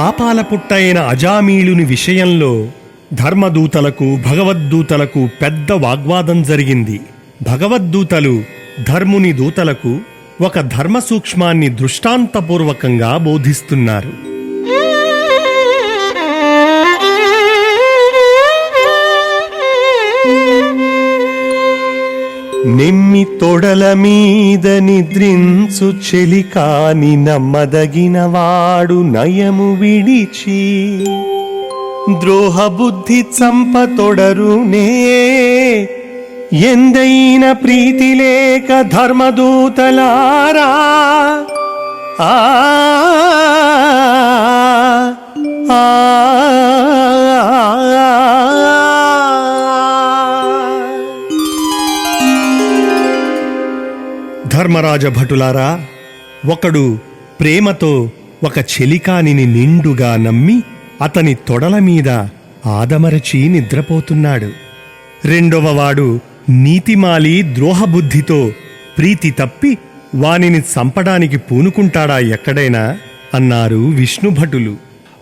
పాపాల పుట్టైన అజామీలుని విషయంలో ధర్మదూతలకు భగవద్దూతలకు పెద్ద వాగ్వాదం జరిగింది. భగవద్దూతలు ధర్ముని దూతలకు ఒక ధర్మ సూక్ష్మాన్ని దృష్టాంతపూర్వకంగా బోధిస్తున్నారు. నిమ్మి తొడల మీద నిద్రించు చెలికాని నమ్మదగినవాడు నయము విడిచి. ద్రోహబుద్ధి చంప తొడరునే. ఎందైన ప్రీతి లేక ధర్మదూతలారా. ఆ, ధర్మరాజ భటులారా ఒకడు ప్రేమతో ఒక చెలికానిని నిండుగా నమ్మి అతని తొడల మీద ఆదమరచి నిద్రపోతున్నాడు. రెండవవాడు నీతిమాలి ద్రోహబుద్ధితో ప్రీతి తప్పి వానిని చంపడానికి పూనుకుంటాడా ఎక్కడైనా? అన్నారు విష్ణుభటులు.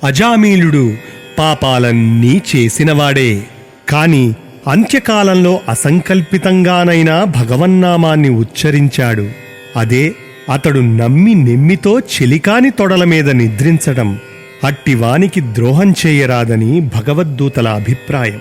అజామీలుడు పాపాలన్నీ చేసినవాడే. కాని అంత్యకాలంలో అసంకల్పితంగానైనా భగవన్నామాన్ని ఉచ్చరించాడు. అదే అతడు నమ్మి నెమ్మితో చెలికాని తొడల మీద నిద్రించడం అట్టివానికి ద్రోహం చేయరాదని భగవద్దూతల అభిప్రాయం.